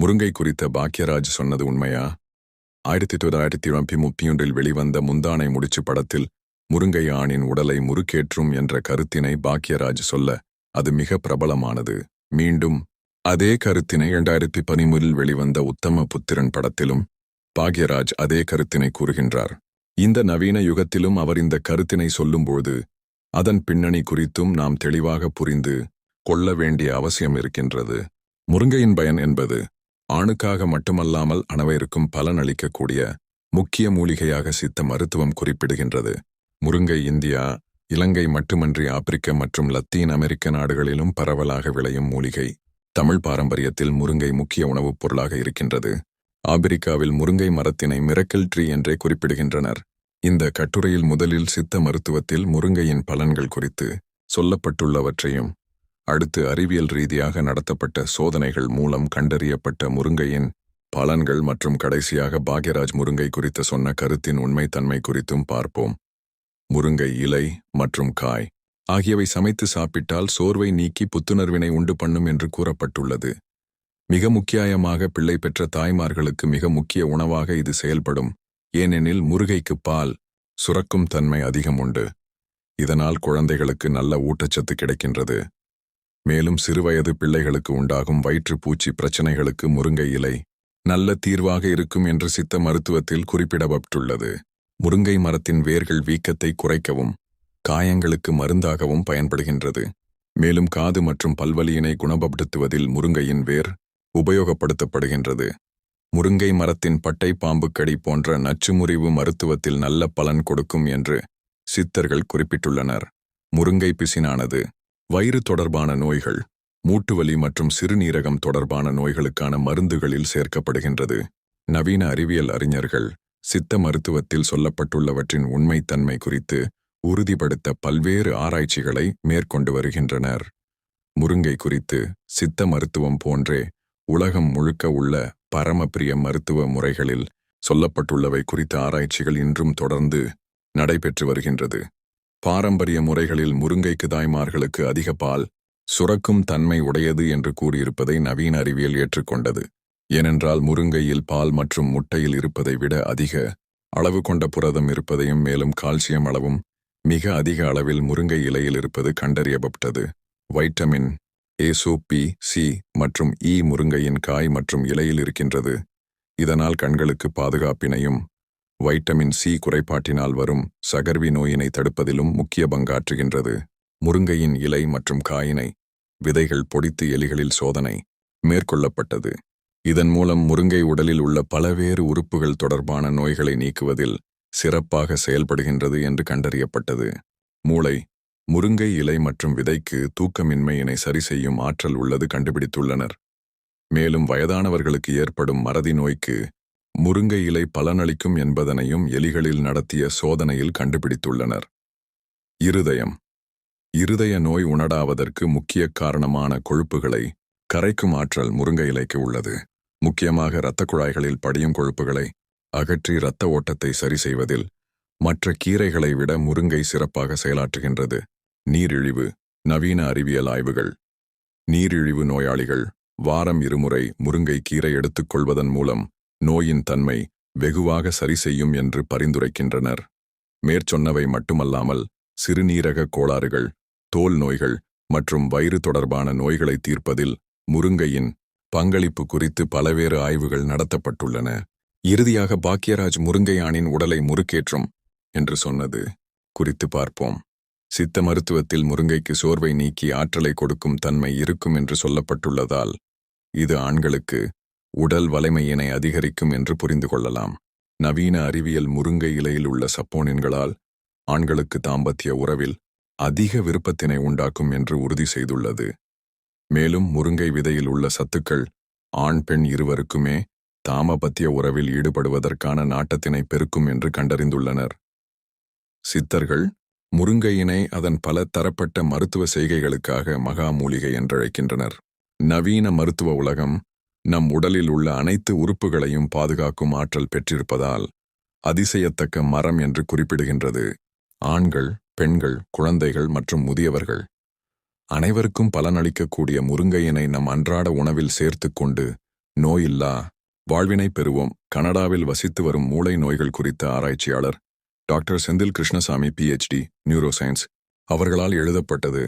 முருங்கை குறித்த பாக்யராஜ் சொன்னது உண்மையா? ஆயிரத்தி தொள்ளாயிரத்தி இருபத்தி முப்பொன்றில் வெளிவந்த முந்தானை முடிச்சு படத்தில் முருங்கை ஆணின் உடலை முறுக்கேற்றும் என்ற கருத்தினை பாக்யராஜ் சொல்ல அது மிக பிரபலமானது. மீண்டும் அதே கருத்தினை இரண்டாயிரத்தி பதிமூறில் வெளிவந்த உத்தம புத்திரன் படத்திலும் பாக்யராஜ் அதே கருத்தினை கூறுகின்றார். இந்த நவீன யுகத்திலும் அவர் இந்த கருத்தினை சொல்லும்போது அதன் பின்னணி குறித்தும் நாம் தெளிவாக புரிந்து கொள்ள வேண்டிய அவசியம் இருக்கின்றது. முருங்கையின் பயன் என்பது ஆணுக்காக மட்டுமல்லாமல் அனவருக்கும் பலனளிக்கக்கூடிய முக்கிய மூலிகையாக சித்த மருத்துவம் குறிப்பிடுகின்றது. முருங்கை இந்தியா இலங்கை மட்டுமன்றி ஆப்பிரிக்க மற்றும் லத்தீன் அமெரிக்க நாடுகளிலும் பரவலாக விளையும் மூலிகை. தமிழ் பாரம்பரியத்தில் முருங்கை முக்கிய உணவுப் பொருளாக இருக்கின்றது. ஆப்பிரிக்காவில் முருங்கை மரத்தினை மிரக்கல் ட்ரீ என்றே குறிப்பிடுகின்றனர். இந்த கட்டுரையில் முதலில் சித்த மருத்துவத்தில் முருங்கையின் பலன்கள் குறித்து சொல்லப்பட்டுள்ளவற்றையும் அடுத்து அறிவியல் ரீதியாக நடத்தப்பட்ட சோதனைகள் மூலம் கண்டறியப்பட்ட முருங்கையின் பலன்கள் மற்றும் கடைசியாக பாக்யராஜ் முருங்கை குறித்த சொன்ன கருத்தின் உண்மைத்தன்மை குறித்தும் பார்ப்போம். முருங்கை இலை மற்றும் காய் ஆகியவை சமைத்து சாப்பிட்டால் சோர்வை நீக்கி புத்துணர்வினை உண்டு பண்ணும் என்று கூறப்பட்டுள்ளது. மிக முக்கியமாக பிள்ளை பெற்ற தாய்மார்களுக்கு மிக முக்கிய உணவாக இது செயல்படும். ஏனெனில் முருகைக்கு பால் சுரக்கும் தன்மை அதிகம் உண்டு. இதனால் குழந்தைகளுக்கு நல்ல ஊட்டச்சத்து கிடைக்கின்றது. மேலும் சிறுவயது பிள்ளைகளுக்கு உண்டாகும் வயிற்றுப்பூச்சி பிரச்சனைகளுக்கு முருங்கை இலை நல்ல தீர்வாக இருக்கும் என்று சித்த மருத்துவத்தில் குறிப்பிடப்பட்டுள்ளது. முருங்கை மரத்தின் வேர்கள் வீக்கத்தை குறைக்கவும் காயங்களுக்கு மருந்தாகவும் பயன்படுகின்றது. மேலும் காது மற்றும் பல்வலியினை குணப்படுத்துவதில் முருங்கையின் வேர் உபயோகப்படுத்தப்படுகின்றது. முருங்கை மரத்தின் பட்டை பாம்புக்கடி போன்ற நச்சுமுறிவு மருத்துவத்தில் நல்ல பலன் கொடுக்கும் என்று சித்தர்கள் குறிப்பிட்டுள்ளனர். முருங்கை பிசினானது வயிறு தொடர்பான நோய்கள் மூட்டுவலி மற்றும் சிறுநீரகம் தொடர்பான நோய்களுக்கான மருந்துகளில் சேர்க்கப்படுகின்றது. நவீன அறிவியல் அறிஞர்கள் சித்த மருத்துவத்தில் சொல்லப்பட்டுள்ளவற்றின் உண்மைத்தன்மை குறித்து உறுதிப்படுத்த பல்வேறு ஆராய்ச்சிகளை மேற்கொண்டு வருகின்றனர். முருங்கை குறித்து சித்த மருத்துவம் போன்றே உலகம் முழுக்க உள்ள பரமப்பிரிய மருத்துவ முறைகளில் சொல்லப்பட்டுள்ளவை குறித்த ஆராய்ச்சிகள் இன்றும் தொடர்ந்து நடைபெற்று வருகின்றது. பாரம்பரிய முறைகளில் முருங்கைக்கு தாய்மார்களுக்கு அதிக பால் சுரக்கும் தன்மை உடையது என்று கூறியிருப்பதை நவீன அறிவியல் ஏற்றுக்கொண்டது. ஏனென்றால் முருங்கையில் பால் மற்றும் முட்டையில் இருப்பதை விட அதிக அளவு கொண்ட புரதம் இருப்பதையும் மேலும் கால்சியம் அளவும் மிக அதிக அளவில் முருங்கை இலையில் இருப்பது கண்டறியப்பட்டது. வைட்டமின் ஏசோபி சி மற்றும் இ முருங்கையின் காய் மற்றும் இலையில் இருக்கின்றது. இதனால் கண்களுக்கு பாதுகாப்பினையும் வைட்டமின் சி குறைபாட்டினால் வரும் சகர்வி நோயினை தடுப்பதிலும் முக்கிய பங்காற்றுகின்றது. முருங்கையின் இலை மற்றும் காயினை விதைகள் பொடித்து எலிகளில் சோதனை மேற்கொள்ளப்பட்டது. இதன் மூலம் முருங்கை உடலில் உள்ள பலவேறு உறுப்புகள் தொடர்பான நோய்களை நீக்குவதில் சிறப்பாக செயல்படுகின்றது என்று கண்டறியப்பட்டது. மூளை முருங்கை இலை மற்றும் விதைக்கு தூக்கமின்மையினை சரி செய்யும் ஆற்றல் உள்ளது கண்டுபிடித்துள்ளனர். மேலும் வயதானவர்களுக்கு ஏற்படும் மறதி நோய்க்கு முருங்கை இலை பலனளிக்கும் என்பதனையும் எலிகளில் நடத்திய சோதனையில் கண்டுபிடித்துள்ளனர். இருதயம். இருதய நோய் உணடாவதற்கு முக்கிய காரணமான கொழுப்புகளை கரைக்கும் ஆற்றல் முருங்கை இலைக்கு உள்ளது. முக்கியமாக இரத்த குழாய்களில் படியும் கொழுப்புகளை அகற்றி இரத்த ஓட்டத்தை சரி செய்வதில் மற்ற கீரைகளை விட முருங்கை சிறப்பாக செயலாற்றுகின்றது. நீரிழிவு நவீன அறிவியல் ஆய்வுகள். நீரிழிவு நோயாளிகள் வாரம் இருமுறை முருங்கை கீரை எடுத்துக்கொள்வதன் மூலம் நோயின் தன்மை வெகுவாக சரி செய்யும் என்று பரிந்துரைக்கின்றனர். மேற்சொன்னவை மட்டுமல்லாமல் சிறுநீரக கோளாறுகள் தோல் நோய்கள் மற்றும் வயிறு தொடர்பான நோய்களை தீர்ப்பதில் முருங்கையின் பங்களிப்பு குறித்து பலவேறு ஆய்வுகள் நடத்தப்பட்டுள்ளன. இறுதியாக பாக்யராஜ் முருங்கையானின் உடலை முறுக்கேற்றும் என்று சொன்னது குறித்து பார்ப்போம். சித்த மருத்துவத்தில் முருங்கைக்கு சோர்வை நீக்கி ஆற்றலை கொடுக்கும் தன்மை இருக்கும் என்று சொல்லப்பட்டுள்ளதால் இது ஆண்களுக்கு உடல் வலிமையினை அதிகரிக்கும் என்று புரிந்து கொள்ளலாம். நவீன அறிவியல் முருங்கை இலையில் உள்ள சப்போனின்களால் ஆண்களுக்கு தாம்பத்திய உறவில் அதிக விருப்பத்தினை உண்டாக்கும் என்று உறுதி செய்துள்ளது. மேலும் முருங்கை விதையில் உள்ள சத்துக்கள் ஆண் பெண் இருவருக்குமே தாமபத்திய உறவில் ஈடுபடுவதற்கான நாட்டத்தினை பெருக்கும் என்று கண்டறிந்துள்ளனர். சித்தர்கள் முருங்கையினை அதன் பல தரப்பட்ட மருத்துவ செய்கைகளுக்காக மகா மூலிகை என்றழைக்கின்றனர். நவீன மருத்துவ உலகம் நம் உடலில் உள்ள அனைத்து உறுப்புகளையும் பாதுகாக்கும் ஆற்றல் பெற்றிருப்பதால் அதிசயத்தக்க மரம் என்று குறிப்பிடுகின்றது. ஆண்கள் பெண்கள் குழந்தைகள் மற்றும் முதியவர்கள். அனைவருக்கும் பலனளிக்கக்கூடிய முருங்கையினை நம் அன்றாட உணவில் சேர்த்து கொண்டு நோயில்லா வாழ்வினை பெறுவோம். கனடாவில் வசித்து வரும் மூளை நோய்கள் குறித்த ஆராய்ச்சியாளர் doctor Senthil Krishnasamy PhD neuroscience அவர்களால் எழுதப்பட்டது.